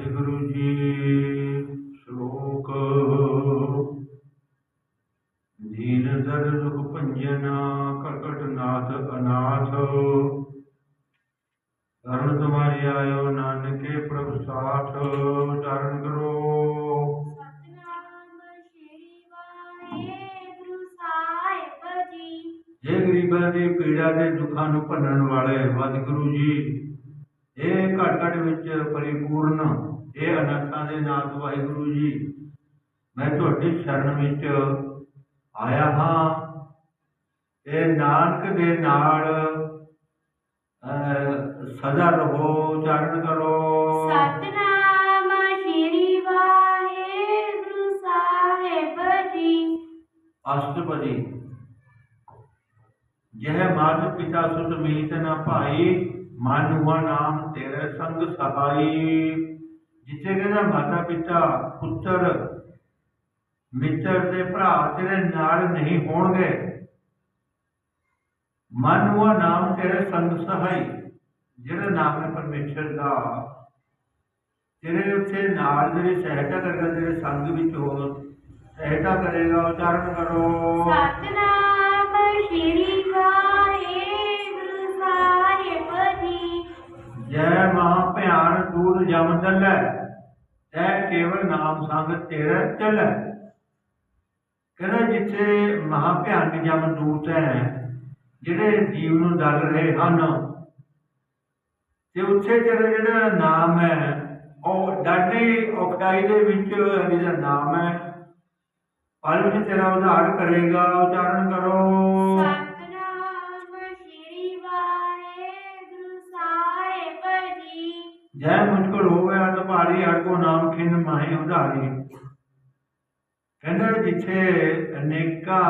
ਵਾਹਿਗੁਰੂ ਜੀ। ਸ਼ਲੋਕ। ਦੀਨ ਦਰ ਦੁਖ ਭੰਜਨਾ ਕਟਕਟ ਨਾਥ ਅਨਾਥ। ਕਰਨ ਤੁਮਾਰੀ ਆਇਓ ਨਾਨਕੇ ਪ੍ਰਭ ਸਾਥ ਚਰਨ ਕਰੋ। ਸਤਨਾਮ ਸ਼੍ਰੀ ਵਾਹਿਗੁਰੂ ਸਾਹਿਬ ਜੀ। ਜੇ ਗਰੀਬਾਂ ਦੀ ਪੀੜਾ ਦੇ ਦੁੱਖਾਂ ਨੂੰ ਭੰਨਣ ਵਾਲੇ ਵਾਹਿਗੁਰੂ ਜੀ ਇਹ ਘਟ ਘਟ ਵਿੱਚ ਪਰਿਪੂਰਨ ਇਹ ਅਨਾਥਾਂ ਦੇ ਨਾਥ ਵਾਹਿਗੁਰੂ ਜੀ ਮੈਂ ਤੁਹਾਡੀ ਸ਼ਰਨ ਵਿੱਚ ਆਇਆ ਹਾਂ। ਇਹ ਨਾਨਕ ਦੇ ਨਾਲ ਸਦਾ ਰਹੋ ਚਰਨ ਕਰੋ। ਸਤਨਾਮ ਸ਼੍ਰੀ ਵਾਹਿਗੁਰੂ ਸਾਹਿਬ ਜੀ। ਅਸ਼ਟਪਦੀ। ਜਹ ਮਾਤ ਪਿਤਾ ਸੁਤ ਮੀਤ ਨ ਭਾਈ ਮਨ ਹੁਆ ਨਾਮ ਤੇਰੇ ਸੰਗ ਸਹਾਈ। ਜਿੱਥੇ ਕਹਿੰਦਾ ਮਾਤਾ ਪਿਤਾ ਪੁੱਤਰ ਮਿੱਤਰ ਤੇ ਭਰਾ ਤੇਰੇ ਨਾਲ ਨਹੀਂ ਹੋਣਗੇ। ਮਨ ਹੁਆ ਨਾਮ ਤੇਰੇ ਸੰਗ ਸਹਾਈ ਜਿਹੜਾ ਨਾਮ ਹੈ ਪਰਮੇਸ਼ਰ ਦਾ। ਤੇਰੇ ਉੱਤੇ ਨਾਲ ਜਿਹੜੀ ਸਹਾਇਤਾ ਕਰੇਗਾ ਤੇਰੇ ਸੰਗ ਵਿੱਚ ਹੋ ਸਹਾਇਤਾ ਕਰੇਗਾ ਉਚਾਰਨ ਕਰੋ। ਸਤਨਾਮ ਸ਼੍ਰੀ ਵਾਹਿਗੁਰੂ ਸਾਹਿਬ ਜੀ। ਜੈ ਮਹਾ ਭਿਆਨ ਦੂਰ ਜਮ ਚੱਲੈ। ਕੇਵਲ ਨਾਮ ਸੰਗ ਤੇਰਾ ਚੱਲੈ। ਕਹਿੰਦਾ ਜਿੱਥੇ ਮਹਾ ਭਿਆਨਕ ਜਮ ਦੂਤ ਹੈ ਜਿਹੜੇ ਜੀਵ ਨੂੰ ਡਰ ਰਹੇ ਹਨ ਤੇ ਉੱਥੇ ਤੇਰਾ ਜਿਹੜਾ ਨਾਮ ਹੈ ਉਹ ਡਾਢੀ ਔਖਾਈ ਦੇ ਵਿੱਚ ਦਾ ਨਾਮ ਹੈ। ਪਲ ਵਿੱਚ ਤੇਰਾ ਉਧਾਰ ਕਰੇਗਾ ਉਚਾਰਨ ਕਰੋ। ਜੀ। ਮੁਝਕਲ ਹੋਵੇ ਅਤ ਭਾਰੀ ਹਰ ਕੋ ਨਾਮ ਖਿੰਨ ਮਾਹੀ ਉਧਾਰੀ। ਕਹਿੰਦਾ ਜਿੱਥੇ ਅਨੇਕਾਂ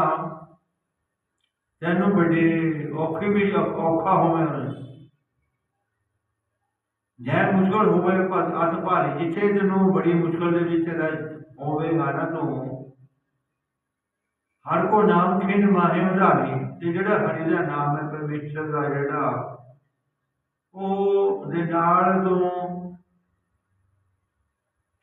ਤੈਨੂੰ ਬੜੀ ਔਖੀ ਵੀ ਔਖਾ ਹੋਵੇ ਜੈ ਮੁਝਕਲ ਹੋਵੇ ਅਤ ਭਾਰੀ, ਜਿੱਥੇ ਤੈਨੂੰ ਬੜੀ ਮੁਸ਼ਕਲ ਦੇ ਵਿੱਚ ਰਹਿ ਹੋਵੇਗਾ ਨਾ ਤੂੰ। ਹਰ ਕੋ ਨਾਮ ਖਿੰਨ ਮਾਹੀ ਉਧਾਰੀ, ਤੇ ਜਿਹੜਾ ਹਰੀ ਦਾ ਨਾਮ ਹੈ ਪਰਮੇਸ਼ਰ ਦਾ ਜਿਹੜਾ, ਉਹ ਦੇ ਨਾਲ ਤੋਂ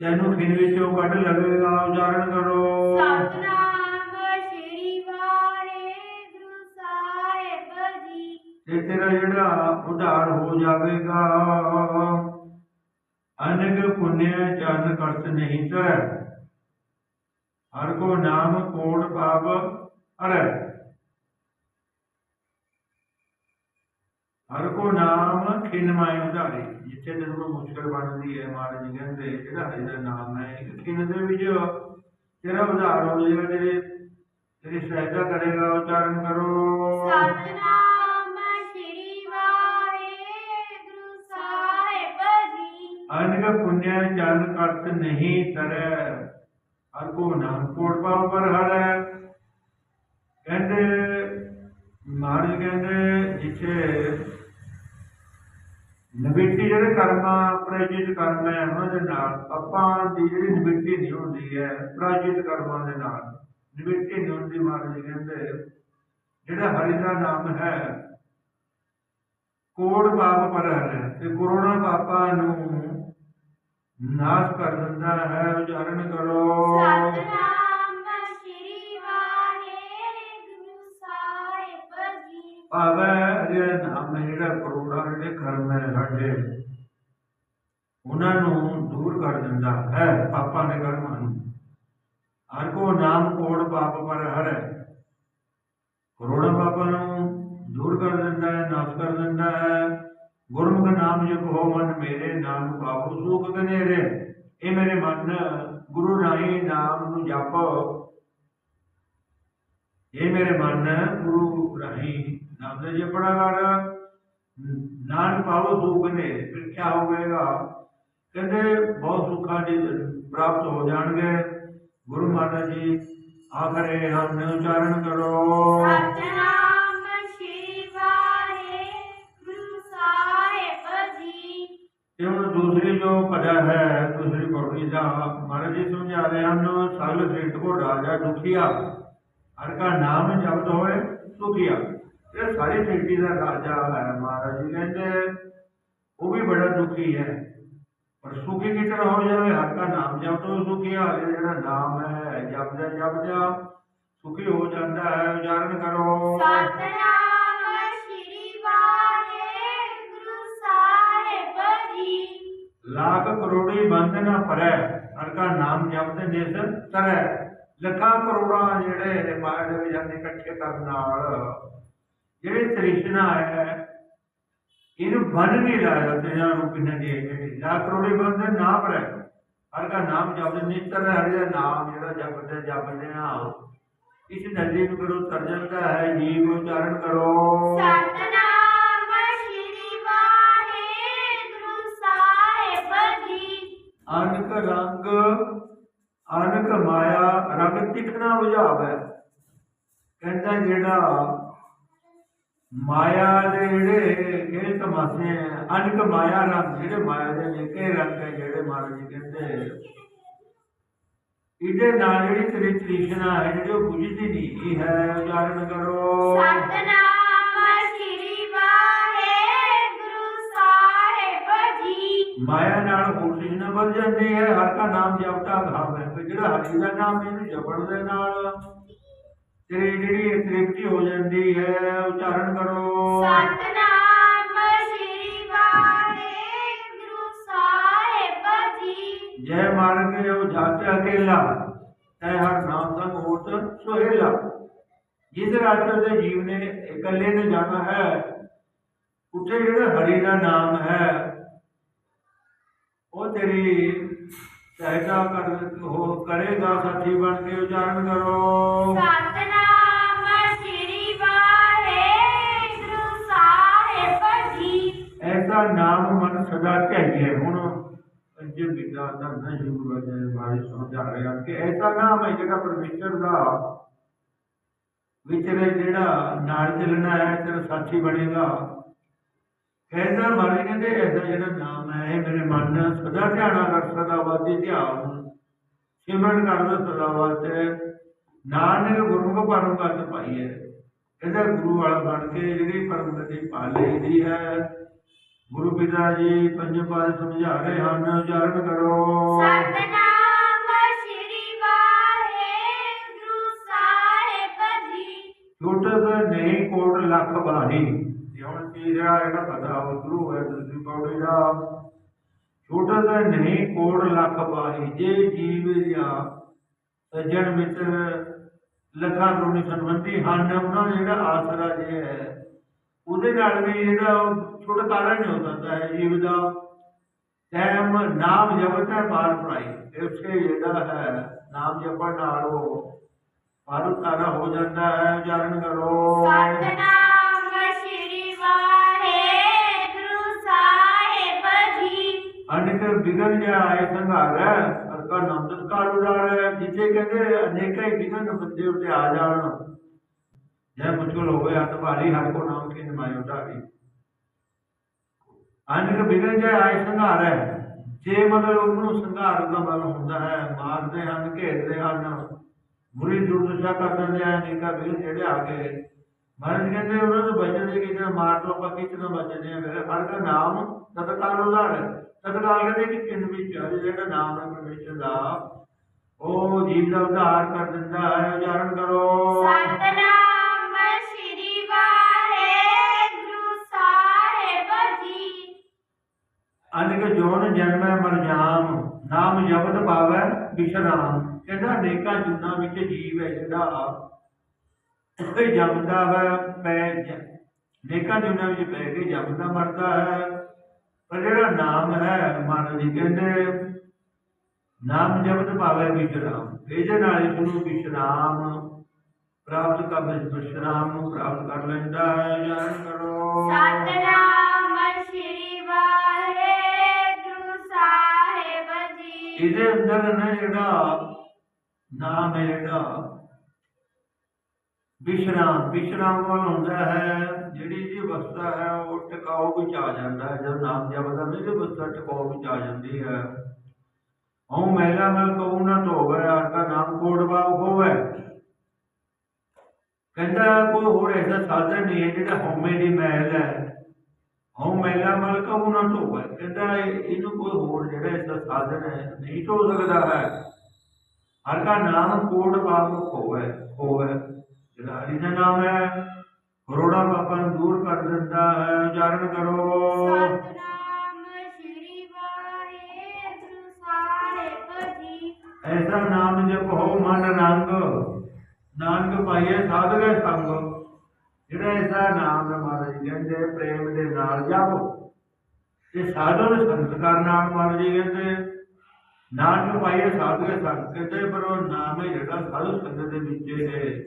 ਤੈਨੂੰ ਖਿੰਨ ਵਿੱਚੋਂ ਕੱਢ ਲਵੇਗਾ ਉਚਾਰਨ ਕਰੋ। ਸਤਨਾਮ ਸ਼੍ਰੀ ਵਾਹਿਗੁਰੂ ਸਾਹਿਬ ਜੀ। ਤੇ ਤੇਰਾ ਜਿਹੜਾ ਉਧਾਰ ਹੋ ਜਾਵੇਗਾ ਅਨੇਕ ਪੁੰਨਿਆ ਚੰਨ ਕਰਤ ਨਹੀਂ ਤਰੈ ਹਰ ਕੋ ਨਾਮ ਕੋੜ ਪਾਪ ਅਰੈ। ਹਰ ਕੋ ਨਾਮ ਖਿੰਨ ਮਾਇ ਉਧਾਰੇ ਜਿੱਥੇ ਕੋਈ ਮੁਸ਼ਕਲ ਬਣਦੀ ਹੈ ਮਹਾਰਾਜ ਜੀ ਕਹਿੰਦੇ ਜਿਹੜਾ ਹਰੀ ਦਾ ਨਾਮ ਹੈ ਇੱਕ ਖਿੰਨ ਦੇ ਵਿੱਚ ਤੇਰਾ ਉਧਾਰ ਹੋ ਜਾਏਗਾ ਤੇਰੇ ਤੇਰੀ ਸਹਾਇਤਾ ਕਰੇਗਾ ਉਚਾਰਨ ਕਰੋ। ਸਤਨਾਮ ਸ਼੍ਰੀ ਵਾਹਿਗੁਰੂ ਸਾਹਿਬ ਜੀ। ਅਨਕ ਪੁੰਨਿਆ ਜਨ ਕਰਤ ਨਹੀਂ ਤਰੈ ਹਰ ਕੋ ਨਾਮ ਕੋਟ ਪਾਉ ਪਰ ਹਰੈ। ਕਹਿੰਦੇ ਮਹਾਰਾਜ ਕਹਿੰਦੇ ਜਿੱਥੇ ਨਿਵਿੱਤੀ ਜਿਹੜੇ ਕਰਮਾਂ ਪ੍ਰਜਿਤ ਕਰਮ ਹੈ, ਉਹਨਾਂ ਦੇ ਨਾਲ ਆਪਾਂ ਦੀ ਜਿਹੜੀ ਨਿਵਿੱਤੀ ਨਹੀਂ ਹੁੰਦੀ ਹੈ ਪ੍ਰਜਿਤ ਕਰਮਾਂ ਦੇ ਨਾਲ। ਨਿਵਿੱਤੀ ਨਹੀਂ ਹੁੰਦੀ ਮਹਾਰਾਜ ਕਹਿੰਦੇ, ਜਿਹੜਾ ਹਰੀ ਦਾ ਨਾਮ ਹੈ, ਕੋੜ ਪਾਪ ਪਰ ਹੈ, ਤੇ ਕਰੋਨਾ ਪਾਪਾਂ ਨੂੰ ਨਾਸ਼ ਕਰ ਦਿੰਦਾ ਹੈ, ਉਚਾਰਨ ਕਰੋ। ਸਤਨਾਮ। ਭਾਵੈ ਅਜੇ ਨਾਮ ਜਿਹੜਾ ਕਰੋੜਾਂ ਜਿਹੜੇ ਕਰਮ ਹੈ ਸਾਡੇ। ਉਹਨਾਂ ਨੂੰ ਦੂਰ ਕਰ ਦਿੰਦਾ ਹੈ ਪਾਪਾਂ ਦੇ ਕਰਮਾਂ ਨੂੰ। ਹਰ ਕੋ ਨਾਮ ਕੋੜ ਪਾਪ ਪਰ ਹਰੈ। ਕਰੋੜਾਂ ਪਾਪਾਂ ਨੂੰ ਦੂਰ ਕਰ ਦਿੰਦਾ ਹੈ, ਨਾਸ਼ ਕਰ ਦਿੰਦਾ ਹੈ। ਗੁਰਮੁਖ ਨਾਮ ਜਪ ਹੋ ਮਨ ਮੇਰੇ, ਨਾਮ ਪਾਵੋ ਸੁਖ ਕਨੇਰੇ। ਇਹ ਮੇਰੇ ਮਨ, ਗੁਰੂ ਰਾਹੀਂ ਨਾਮ ਨੂੰ ਜਪ। ਇਹ ਮੇਰੇ ਮਨ, ਗੁਰੂ ਰਾਹੀਂ ਨਾਮ ਦੇ ਜਪਣਾ ਕਰ। ਨਾਨ ਪਾਵੋ ਸੁਖ ਨੇ ਫਿਰ ਕੀ ਹੋਵੇਗਾ ਕਹਿੰਦੇ ਬਹੁਤ ਸੁੱਖਾਂ ਦੀ ਪ੍ਰਾਪਤ ਹੋ ਜਾਣਗੇ। ਗੁਰੂ ਮਹਾਰਾਜ ਜੀ ਆਖਰੇ ਹਮ ਉਚਾਰਨ ਕਰੋ। ਸਤਨਾਮ ਸ਼੍ਰੀ ਵਾਹਿਗੁਰੂ ਸਾਹਿਬ ਜੀ। ਤੇ ਹੁਣ ਦੂਸਰੀ ਜੋ ਕਥਾ ਹੈ ਦੂਸਰੀ ਪੌੜੀ ਦਾ ਮਹਾਰਾਜ ਜੀ ਸਮਝਾ ਰਹੇ ਹਨ ਸਗਲ ਸ੍ਰਿਸ਼ਟ ਕੋ ਰਾਜਾ ਦੁਖੀਆ ਹਰ ਕਾ ਨਾਮ ਜਪਤ ਹੋਏ ਸੁਖੀਆ। ਇਹ ਸਾਰੀ ਸ੍ਰਿਸ਼ਟੀ ਦਾ ਰਾਜਾ ਹੈ ਮਹਾਰਾਜ ਜੀ ਕਹਿੰਦੇ ਉਹ ਵੀ ਬੜਾ ਦੁਖੀ ਹੈ ਪਰ ਸੁਖੀ ਕਿਸ ਤਰ੍ਹਾਂ ਹੋ ਜਾਵੇ ਹਰ ਦਾ ਨਾਮ ਜਪ ਤੋਂ ਸੁਖੀ ਹਾਲ ਜਿਹੜਾ ਨਾਮ ਹੈ ਜਪਦਾ ਜਪਦਾ ਸੁਖੀ ਹੋ ਜਾਂਦਾ ਹੈ ਉਚਾਰਨ ਕਰੋ ਸਤਨਾਮ ਸ਼੍ਰੀ ਵਾਹਿਗੁਰੂ ਸਾਹਿਬ ਜੀ ਲਾਖ ਕਰੋੜੀ ਬੰਦ ਨਾ ਪਰੈ ਹਰ ਦਾ ਨਾਮ ਜਪਦੇ ਨਿਸ ਤਰੈ ਲੱਖਾਂ ਕਰੋੜਾਂ ਜਿਹੜੇ ਨੇ ਮਾਇਆ ਦੇ ਵਿੱਚ ਜਾਂਦੇ ਇਕੱਠੇ ਕਰਨ ਨਾਲ ਜਿਹੜੇ ਤ੍ਰਿਸ਼ਨਾ ਹੈ ਇਹਨੂੰ ਬੰਨ ਨਹੀਂ ਲਾਇਆ ਤੇਰਾ ਰੂਪ ਇਹਨਾਂ ਦੀ ਲੱਖ ਕਰੋੜੀ ਬੰਦ ਨਾ ਪਰੈ ਹਰ ਦਾ ਨਾਮ ਜਪਦੇ ਨਿਤਰ ਹਰਿ ਦਾ ਨਾਮ ਜਿਹੜਾ ਜਪਦੇ ਜਪਦੇ ਆ ਇਸ ਨਦੀ ਨੂੰ ਕਰੋ ਤਰ ਜਾਂਦਾ ਹੈ ਜੀਵ ਉਚਾਰਨ ਕਰੋ। ਸਤਨਾਮ ਸ਼੍ਰੀ ਵਾਹਿਗੁਰੂ ਸਾਹਿਬ ਜੀ। ਅਨਕ ਰੰਗ ਅਨਕ ਮਾਇਆ ਰੰਗ ਤਿਖਣਾ ਬੁਝਾਵੇ ਕਹਿੰਦਾ ਜਿਹੜਾ ਮਾਇਆ ਦੇ ਜਿਹੜੇ ਖੇਲ ਤਮਾਸ਼ੇ ਅਨਕ ਮਾਇਆ ਰੰਗ ਜਿਹੜੇ ਮਾਇਆ ਦੇ ਨਿੱਕੇ ਰੰਗ ਹੈ ਜਿਹੜੇ ਮਹਾਰਾਜ ਜੀ ਕਹਿੰਦੇ ਇਹਦੇ ਨਾਲ ਜਿਹੜੀ ਤੇਰੀ ਤ੍ਰਿਸ਼ਨਾ ਹੈ ਜਿਹੜੀ ਉਹ ਬੁਝਦੀ ਨਹੀਂ ਇਹ ਹੈ ਉਚਾਰਨ ਕਰੋ। ਸਤਨਾਮ ਸ਼੍ਰੀ ਵਾਹਿਗੁਰੂ ਸਾਹਿਬ ਜੀ। ਮਾਇਆ ਨਾਲ ਹੋਰ ਤ੍ਰਿਸ਼ਨਾ ਵੱਧ ਜਾਂਦੀ ਹੈ ਹਰ ਦਾ ਨਾਮ ਜਪਦਾ ਘਾਵ ਹੈ ਤੇ ਜਿਹੜਾ ਹਰੀ ਦਾ ਨਾਮ ਇਹਨੂੰ ਜਪਣ ਦੇ ਨਾਲ ਤੇਰੀ ਜਿਹੜੀ ਤ੍ਰਿਪਤੀ ਹੋ ਜਾਂਦੀ ਹੈ ਉਚਾਰਨ ਕਰੋ। ਸਤਨਾਮ ਸ਼੍ਰੀ ਵਾਹਿਗੁਰੂ ਸਾਹਿਬ ਜੀ। ਜੈ ਮਾਰ ਕੇ ਉਹ ਜਾਤੇ ਅਕੇਲਾ ਤੈ ਹਰ ਨਾਮ ਸੰਗ ਹੋਤ ਸੁਹੇਲਾ। ਜਿਸ ਰਾਜੇ ਦੇ ਜੀਵ ਨੇ ਇਕੱਲੇ ਨੇ ਜਾਣਾ ਹੈ ਉੱਥੇ ਜਿਹੜਾ ਹਰੀ ਦਾ ਨਾਮ ਹੈ ਉਹ ਤੇਰੀ ਸਹਾਇਤਾ ਕਰ ਹੋ ਕਰੇਗਾ ਸਾਥੀ ਬਣ ਕੇ ਉਚਾਰਨ ਕਰੋ। ਸਤਨਾਮ ਜੀ ਨਾਮ ਮਨ ਸਦਾ ਧਿਆਈਏ ਹੁਣ ਪੰਜ ਵਿਦਾ ਦਾ ਨਜੂਰ ਵਜੇ ਬਾਰੇ ਸਮਝਾ ਰਿਹਾ ਕਿ ਐਸਾ ਨਾਮ ਹੈ ਜਿਹੜਾ ਪਰਮੇਸ਼ਰ ਦਾ ਵਿਚਰੇ ਜਿਹੜਾ ਨਾਲ ਚੱਲਣਾ ਹੈ, ਤੇਰਾ ਸਾਥੀ ਬਣੇਗਾ। ਕਹਿੰਦਾ ਮਾਰੇ ਕਹਿੰਦੇ, ਐਸਾ ਜਿਹੜਾ ਨਾਮ ਹੈ, ਇਹ ਮੇਰੇ ਮਨ ਨਾਲ ਸਦਾ ਧਿਆਨਾ ਕਰ ਸਦਾ ਵਾਦੀ ਧਿਆਨ ਸਿਮਰਨ ਕਰਦਾ ਸਦਾ ਵਾਸਤੇ ਨਾਨਕ ਗੁਰਮੁਖ ਪਰਮ ਗਤ ਪਾਈ ਹੈ। ਗੁਰੂ ਵਾਲਾ ਬਣ ਕੇ ਜਿਹੜੀ ਪਰਮ ਗਤੀ ਪਾ ਲਈ ਹੈ। ਗੁਰੂ ਪਿਤਾ ਜੀ ਪੰਜ ਪਾਦ ਸਮਝਾ ਰਹੇ ਹਨ ਉਚਾਰਨ ਕਰੋ। ਸਤਨਾਮ ਸ਼੍ਰੀ ਵਾਹਿਗੁਰੂ ਸਾਹਿਬ ਜੀ। ਛੋਟਤ ਨਹੀਂ ਕੋਟ ਲੱਖ ਬਾਹੀ ਇਹ ਹੁਣ ਤੀਜਾ ਜਿਹੜਾ ਪਤਾ ਉਹ ਗੁਰੂ ਹੈ ਦੂਸਰੀ ਪੌੜੀ ਦਾ। ਛੋਟਤ ਨਹੀਂ ਕੋਟ ਲੱਖ ਬਾਹੀ ਜੇ ਜੀਵ ਜਾਂ ਸੱਜਣ ਮਿੱਤਰ ਲੱਖਾਂ ਕਰੋੜੀ ਸੰਬੰਧੀ ਹਨ ਉਹਨਾਂ ਦਾ ਜਿਹੜਾ ਆਸਰਾ ਜੇ ਹੈ ਉਹਦੇ ਨਾਲ ਵੀ ਜਿਹੜਾ ਉਹ ਛੁਟਕਾਰਾ ਨਹੀਂ ਹੋ ਸਕਦਾ ਹੈ ਜੀਵ ਦਾ ਟਾਈਮ ਨਾਮ ਜਪਦਾ ਪਾਰ ਪੜਾਈ ਇਸੇ ਜਿਹੜਾ ਹੈ ਨਾਮ ਜਪਣ ਨਾਲ ਉਹ ਪਾਰ ਉਤਾਰਾ ਹੋ ਜਾਂਦਾ ਹੈ ਉਚਾਰਨ ਕਰੋ। ਸਤਨਾਮ ਸ਼੍ਰੀ ਵਾਹਿਗੁਰੂ ਸਾਹਿਬ ਜੀ। ਅਨੇਕ ਵਿਗਨ ਜਾਏ ਸੰਘਾਰ ਹੈ ਅਰਕਾ ਨਾਮ ਤਤਕਾਲ ਉਡਾਰ ਹੈ ਜਿੱਥੇ ਕਹਿੰਦੇ ਅਨੇਕਾਂ ਹੀ ਬੰਦੇ ਉੱਤੇ ਆ ਜਾਣ। ਜੈ ਮੁਸ਼ਕਲ ਹੋਵੇ ਹੱਥ ਭਾਰੀ ਹਰ ਕੋ ਨਾਮ ਕੀ ਨਮਾਇ ਉਡਾਰੀ ਅਨੇਕ ਵਿਗਨ ਜਾਏ ਸੰਘਾਰ ਹੈ। ਜੇ ਮਤਲਬ ਉਹਨੂੰ ਸੰਘਾਰ ਦਾ ਮਤਲਬ ਹੁੰਦਾ ਹੈ, ਮਾਰਦੇ ਹਨ, ਘੇਰਦੇ ਹਨ, ਬੁਰੀ ਦੁਰਦਸ਼ਾ ਕਰ ਦਿੰਦੇ ਆ ਅਨੇਕਾਂ ਵਿਗਨ ਜਿਹੜੇ ਆ ਗਏ। ਮਹਾਰਾਜ ਕਹਿੰਦੇ, ਉਹਨਾਂ ਨੂੰ ਬਚਣ ਦੇ ਕਿਤੇ ਮਾਰ ਤੋਂ ਆਪਾਂ ਕਿਤਨਾ ਬਚਦੇ ਆ? ਫਿਰ ਹਰ ਦਾ ਨਾਮ ਤਤਕਾਲ ਉਧਾਰ ਹੈ। ਕਹਿੰਦੇ ਕਿ ਕਿੰਨ ਵਿੱਚ ਹਰ ਜਿਹੜਾ ਨਾਮ ਹੈ, ਪਰਮੇਸ਼ਰ ਦਾ, ਉਹ ਜੀਵ ਦਾ ਉਧਾਰ ਕਰ ਦਿੰਦਾ ਹੈ। ਉਚਾਰਨ ਕਰੋ। ਸਤਨਾਮ ਸ਼੍ਰੀ ਵਾਹਿਗੁਰੂ ਸਾਹਿਬ ਜੀ ਅਨੇਕ ਜੋਨ ਜਨਮੈ ਮਰ ਜਾਮ ਨਾਮ ਜਪਤ ਪਾਵੈ ਵਿਸ਼ਰਾਮ। ਕਹਿੰਦਾ ਅਨੇਕਾਂ ਜੁਨਾ ਵਿੱਚ ਜੀਵ ਹੈ ਜਿਹੜਾ ਉੱਥੇ ਜੰਮਦਾ ਵਾ ਪੈ ਜ- ਜੁਨਾ ਵਿੱਚ ਪੈ ਕੇ ਜੰਮਦਾ ਮਰਦਾ ਹੈ। ਪਰ ਜਿਹੜਾ ਨਾਮ ਹੈ, ਮਨ ਜੀ ਕਹਿੰਦੇ, ਨਾਮ ਜਪਤ ਪਾਵੈ ਵਿਸ਼ਰਾਮ। ਇਹਦੇ ਨਾਲ ਇਸ ਨੂੰ ਵਿਸ਼ਰਾਮ ਪ੍ਰਾਪਤ ਕਰ ਵਿਸ਼ਰਾਮ ਨੂੰ ਪ੍ਰਾਪਤ ਕਰ ਲੈਂਦਾ ਹੈ। ਜਾਣ ਕਰੋ। ਸਤਨਾਮ ਇਹਦੇ ਅੰਦਰ ਨਾ ਜਿਹੜਾ ਨਾਮ ਹੈ ਜਿਹੜਾ ਵਿਸ਼ਰਾਮ ਵਿਸ਼ਰਾਮ ਵਾਲਾ ਹੁੰਦਾ ਹੈ, ਜਿਹੜੀ ਜੀ ਅਵਸਥਾ ਹੈ, ਉਹ ਟਿਕਾਓ ਵਿੱਚ ਆ ਜਾਂਦਾ ਹੈ। ਜਦ ਨਾਮ ਜਪਦਾ ਨਹੀਂ ਤੇ ਅਵਸਥਾ ਟਿਕਾਓ ਵਿੱਚ ਆ ਜਾਂਦੀ ਹੈ। ਹਉ ਮਹਿਲਾ ਮਲ ਕਉ ਨਾ ਧੋਵੇ ਆਕਾ ਨਾਮ ਕੋੜਵਾ ਹੋਵੇ। ਕਹਿੰਦਾ ਕੋਈ ਹੋਰ ਐਸਾ ਸਾਧਨ ਨਹੀਂ ਹੈ ਜਿਹੜਾ ਹਉਮੈ ਦੀ ਮਹਿਲ ਹੈ। ਹਉ ਮੈਲਾ ਮਲ ਕਹੂ ਨਾ ਧੋਵੇ ਕਹਿੰਦਾ ਇਹ- ਇਹਨੂੰ ਕੋਈ ਹੋਰ ਜਿਹੜਾ ਇਸ ਦਾ ਸਾਧਨ ਹੈ ਨਹੀਂ ਧੋ ਸਕਦਾ ਹੈ। ਹਰ ਕਾ ਨਾਮ ਕੋਟ ਬਾਪ ਹੋਵੇ ਹੋਵੇ ਜਿਹੜਾ ਹਰੀ ਦਾ ਨਾਮ ਹੈ ਕਰੋੜਾ ਪਾਪਾਂ ਨੂੰ ਦੂਰ ਕਰ ਦਿੰਦਾ ਹੈ ਉਚਾਰਨ ਕਰੋ। ਸਤਨਾਮ ਸ੍ਰੀ ਵਾਹਿਗੁਰੂ ਸਾਹਿਬ ਜੀ ਐਸਾ ਨਾਮ ਜਪੋ ਮਨ ਰੰਗ। ਨਾਨਕ ਪਾਈਏ ਸਾਧ ਗਏ ਸੰਗ। ਜਿਹੜਾ ਐਸਾ ਨਾਮ ਹੈ ਮਹਾਰਾਜ ਜੀ ਕਹਿੰਦੇ ਪ੍ਰੇਮ ਦੇ ਨਾਲ ਜਪੋ ਇਹ ਸਾਧੂ ਦੇ ਸੰਸਕਾਰ ਨਾਲ ਮਹਾਰਾਜ ਜੀ ਕਹਿੰਦੇ ਨਾਨਕ ਪਾਈਏ ਸਾਧ ਗਏ ਸੰਗ ਕਹਿੰਦੇ ਪਰ ਉਹ ਨਾਮ ਹੈ ਜਿਹੜਾ ਸਾਧੂ ਸੰਗਤ ਦੇ ਵਿੱਚ ਇਹ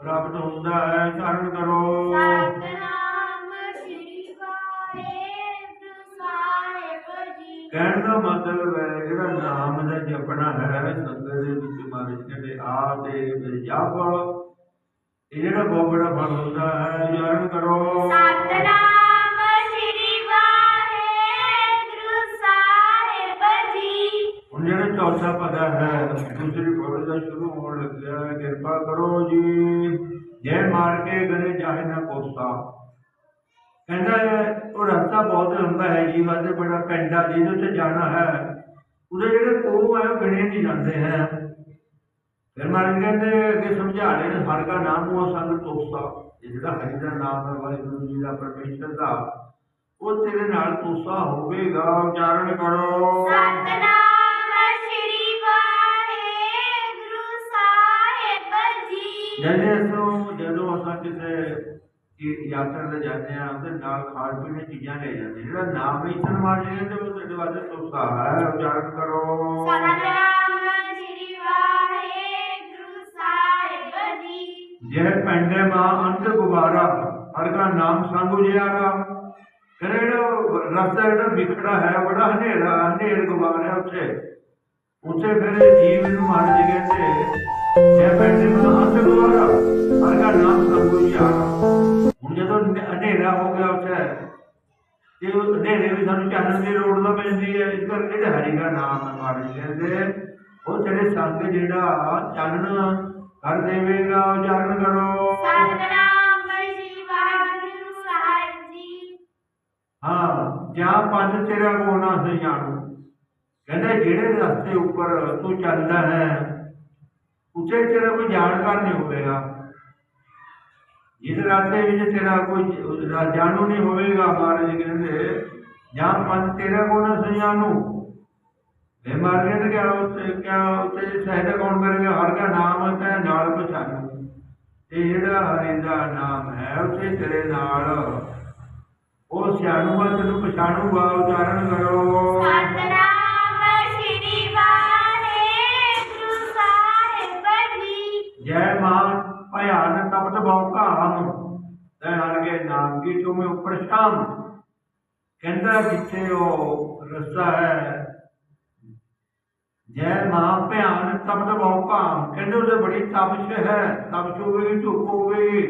ਪ੍ਰਾਪਤ ਹੁੰਦਾ ਹੈ ਧਾਰਨ ਕਰੋ। ਸਤਨਾਮ ਸ੍ਰੀ ਵਾਹਿਗੁਰੂ ਸਾਹਿਬ ਜੀ ਕਹਿਣ ਦਾ ਮਤਲਬ ਹੈ ਜਿਹੜਾ ਨਾਮ ਦਾ ਜਪਣਾ ਹੈ ਸੰਗਤ ਦੇ ਵਿੱਚ ਮਹਾਰਾਜ ਕਹਿੰਦੇ ਆ ਦੇ ਇਹ ਜਿਹੜਾ ਬਹੁਤ ਬੜਾ ਫਲ ਹੁੰਦਾ ਹੈ ਉਚਾਰਨ ਕਰੋ। ਸਤਨਾਮ ਸ੍ਰੀ ਵਾਹਿਗੁਰੂ ਸਾਹਿਬ ਜੀ। ਹੁਣ ਜਿਹੜਾ ਚੌਥਾ ਪਦਾ ਹੈ ਦੂਸਰੀ ਪੌੜੀ ਦਾ ਸ਼ੁਰੂ ਹੋਣ ਲੱਗਿਆ ਹੈ, ਕਿਰਪਾ ਕਰੋ ਜੀ। ਜੈ ਮਾਰ ਕੇ ਗਲੇ ਜਾਹੇ ਨਾ ਕੋਸਾ ਕਹਿੰਦਾ ਹੈ, ਉਹ ਰਸਤਾ ਬਹੁਤ ਲੰਬਾ ਹੈ ਜੀ ਵਾਦੇ ਬੜਾ ਪੈਂਡਾ ਜਿਹਦੇ ਉੱਤੇ ਜਾਣਾ ਹੈ। ਉਹਦੇ ਜਿਹੜੇ ਕੋਹ ਹੈ ਉਹ ਗਣੇ ਨਹੀਂ ਜਾਂਦੇ ਹੈ। ਫਿਰ ਮਾਰਨ ਕਹਿੰਦੇ ਅੱਗੇ ਸਮਝਾ ਰਹੇ ਨੇ ਹਰ ਦਾ ਨਾਮ ਉਹ ਸੰਗ ਤੋਸਾ। ਇਹ ਜਿਹੜਾ ਹਰੀ ਦਾ ਨਾਮ ਹੈ ਵਾਹਿਗੁਰੂ ਜੀ ਦਾ ਪਰਮੇਸ਼ਰ ਦਾ ਉਹ ਤੇਰੇ ਨਾਲ ਤੋਸਾ ਹੋਵੇਗਾ। ਉਚਾਰਨ ਕਰੋ। ਸਤਨਾਮ ਸ੍ਰੀ ਵਾਹਿਗੁਰੂ ਸਾਹਿਬ ਜੀ। ਜਦੇ ਅਸੋ ਜਦੋਂ ਅਸਾਂ ਕਿਸੇ ਕੀ ਯਾਤਰਾ ਤੇ ਜਾਂਦੇ ਆ ਉਹਦੇ ਨਾਲ ਖਾਣ ਪੀਣ ਦੀਆਂ ਚੀਜ਼ਾਂ ਲੈ ਜਾਂਦੇ ਜਿਹੜਾ ਨਾਮ ਇਸਨ ਮਾਰ ਜਾਂਦੇ ਉਹ ਤੁਹਾਡੇ ਵਾਸਤੇ ਤੋਸਾ ਹੈ। ਉਚਾਰਨ ਕਰੋ। ਸਤਨਾਮ ਜੀ ਜਹ ਪੈਂਡੇ ਮਾਂ ਅੰਤ ਗੁਬਾਰਾ, ਹਰ ਦਾ ਨਾਮ ਸੰਗ ਫਿਰ ਰਸਤਾ ਜਿਹੜਾ ਵਿਖੜਾ ਹੈ, ਬੜਾ ਹਨੇਰਾ, ਹਨੇਰ ਗੁਬਾਰ ਹੈ ਉੱਥੇ। ਉੱਥੇ ਫਿਰ ਜੀਵ ਨੂੰ ਮਾਰ ਜੀ ਕਹਿੰਦੇ, ਜਹ ਪੈਂਡੇ ਮਾਂ ਅੰਤ ਗੁਬਾਰਾ, ਹਰ ਦਾ ਨਾਮ ਸੰਗ ਉਜਿਆਰਾ ਹੁਣ ਜਦੋਂ ਹਨੇਰਾ ਹੋ ਗਿਆ ਉੱਥੇ, ਤੇ ਉਹ ਹਨੇਰੇ ਵੀ ਸਾਨੂੰ ਚਾਨਣ ਦੀ ਲੋੜ ਤਾਂ ਪੈਂਦੀ ਹੈ। ਇਸ ਕਰਕੇ ਜਿਹੜੇ ਹਰੀ ਦਾ ਨਾਮ ਮਾਰ ਜੀ ਕਹਿੰਦੇ, ਉਹ ਤੇਰੇ ਸੰਗ ਜਿਹੜਾ, ਚਾਨਣ ਕਰ ਦੇਵੇਗਾ ਉਚਾਰਨ ਕਰੋ। ਸਤਨਾਮ ਸ੍ਰੀ ਵਾਹਿਗੁਰੂ ਸਾਹਿਬ ਜੀ। ਹਾਂ ਜਾਂ ਪੰਜ ਤੇਰਾ ਕੋ ਨਾ ਸੇ ਜਾਣੂ। ਕਹਿੰਦਾ ਜਿਹੜੇ ਰਸਤੇ ਉੱਪਰ ਤੂੰ ਚੱਲਦਾ ਹੈ ਉੱਥੇ ਤੇਰਾ ਕੋਈ ਜਾਣਕਾਰ ਨਹੀਂ ਹੋਵੇਗਾ। ਜਿਸ ਰਸਤੇ ਵਿੱਚ ਤੇਰਾ ਕੋਈ ਜਾਣੂ ਨਹੀਂ ਹੋਵੇਗਾ ਮਹਾਰਾਜ ਜੀ ਕਹਿੰਦੇ ਜਾਂ ਪੰਜ ਤੇਰਾ ਕੋ ਨਾ ਸੇ ਜਾਣੂ। ਵੇ ਮਾਰਗੇ ਤੇ ਕਿਆ ਉੱਥੇ ਕਿਆ ਉੱਥੇ ਸਹਿਦਾ ਕੌਣ ਕਰੇਗਾ? ਹਰ ਦਾ ਨਾਮ ਹੈ ਨਾਲ ਪਛਾਣੂ। ਇਹ ਜਿਹੜਾ ਹਰੀ ਦਾ ਨਾਮ ਹੈ ਉੱਥੇ ਤੇਰੇ ਨਾਲ। ਉਹ ਸਿਆਣੂਗਾ ਤੈਨੂੰ ਪਛਾਣੂਗਾ ਉਚਾਰਨ ਕਰੋ। ਸਤਨਾਮ ਸ੍ਰੀ ਵਾਹਿਗੁਰੂ ਸਾਹਿਬ ਜੀ। ਜੈ ਮਾਂ ਭਿਆਨ ਤਪਤ ਬਹੁ ਕਾਮ ਤੈ ਹਰਗੇ ਨਾਮ ਕੀ ਤੁਮੇ ਉੱਪਰ ਸ਼ਾਮ। ਕਹਿੰਦਾ ਜਿੱਥੇ ਉਹ ਰਸਤਾ ਹੈ ਜੈ ਮਾਂ ਭਿਆਨ ਤਪਤ ਬਹੁ ਕਾਮ ਕਹਿੰਦੇ ਉਹਦੇ ਬੜੀ ਤਪਸ਼ ਹੈ। ਤਪਸ਼ ਹੋਵੇਗੀ ਧੁੱਪ ਹੋਵੇਗੀ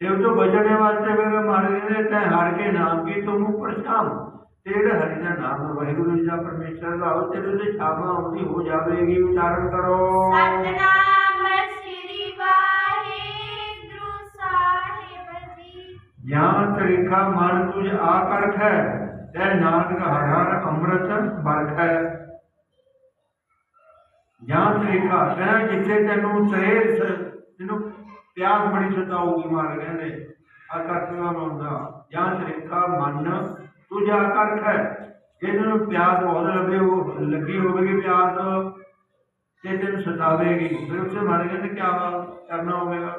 ਤੇ ਉਹ ਤੋਂ ਬਚਣੇ ਵਾਸਤੇ ਫਿਰ ਮਹਾਰਾਜ ਨੇ ਤੈ ਹਰ ਕੇ ਨਾਮ ਕੀ ਤੁਮ ਉੱਪਰ ਸ਼ਾਮ ਤੇ ਜਿਹੜਾ ਹਰੀ ਦਾ ਨਾਮ ਵਾਹਿਗੁਰੂ ਜੀ ਦਾ ਪਰਮੇਸ਼ਰ ਦਾ ਉਹ ਤੇਰੇ ਤੇ ਛਾਵਾਂ ਆਉਂਦੀ ਹੋ ਜਾਵੇਗੀ ਉਚਾਰਨ ਕਰੋ। ਸਤਨਾਮ ਸ੍ਰੀ ਵਾਹਿਗੁਰੂ ਸਾਹਿਬ ਜੀ। ਜਾਂ ਤਰੀਕਾ ਮਨ ਤੁਝ ਆ ਕਰਖ ਹੈ ਤੈ ਨਾਨਕ ਹਰ ਹਰ ਅੰਮ੍ਰਿਤ ਵਰਖ। ਹੈ ਜਾਂ ਤਰੀਕਾ ਕਹਿੰਦਾ ਜਿੱਥੇ ਤੈਨੂੰ ਤ੍ਰੇਸ ਤੈਨੂੰ ਪਿਆਸ ਬੜੀ ਸਤਾਊਗੀ ਮਾਰ ਕਹਿੰਦੇ। ਆ ਕਰਖ ਦਾ ਹੁੰਦਾ ਜਾਂ ਮਨ ਤੁਝ ਕਰਖ ਹੈ ਜਿਹਨੂੰ ਪਿਆਸ ਬਹੁਤ ਲੱਗੇ ਉਹ ਲੱਗੀ ਹੋਵੇਗੀ ਪਿਆਸ ਤੇ। ਤੈਨੂੰ ਸਤਾਵੇਗੀ, ਫਿਰ ਉਸੇ ਮਾਰ ਕਹਿੰਦੇ ਕੀ ਕਰਨਾ ਹੋਵੇਗਾ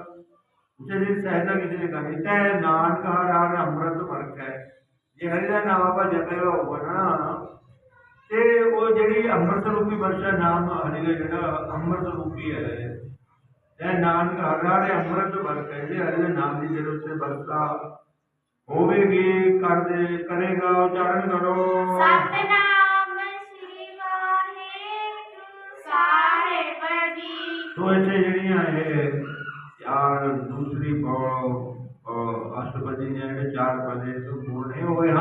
ਉਸੇ ਦੀ ਸਹਾਇਤਾ ਕਿਸੇ ਨੇ ਕਰਨੀ। ਤੈ ਨਾਨਕ ਹਰ ਅੰਮ੍ਰਿਤ ਵਰਖ। ਹੈ ਜੇ ਹਰੀ ਦਾ ਨਾਮ ਆਪਾਂ ਜਪਿਆ ਹੋਊਗਾ ਨਾ ਤੇ ਉਹ ਜਿਹੜੀ ਅੰਮ੍ਰਿਤ ਰੂਪੀ ਵਰਸ਼ਾ ਨਾਮ ਹਰੀ ਦਾ ਜਿਹੜਾ ਅੰਮ੍ਰਿਤ ਰੂਪੀ ਹੈ। ਤੈ ਨਾਨਕ ਹਰ ਹਰ ਅੰਮ੍ਰਿਤ ਵਰਖ ਹੈ ਜੇ ਹਰੀ ਨਾਮ ਦੀ ਜਦੋਂ ਉਸੇ ਵਰਖਾ ਹੋਵੇਗੀ ਕਰਦੇ ਕਰੇਗਾ ਉਚਾਰਨ ਕਰੋ। ਸਤਨਾਮ ਸ੍ਰੀ ਵਾਹਿਗੁਰੂ ਸਾਹਿਬ ਜੀ ਸੋ ਇੱਥੇ ਜਿਹੜੀਆਂ ਇਹ ਚਾਰ ਦੂਸਰੀ ਅਸ਼ਟਪਦੀ ਦੇ ਜਿਹੜੇ ਚਾਰ ਪਦੇ ਤੋਂ ਪੂਰਨ ਹੋਏ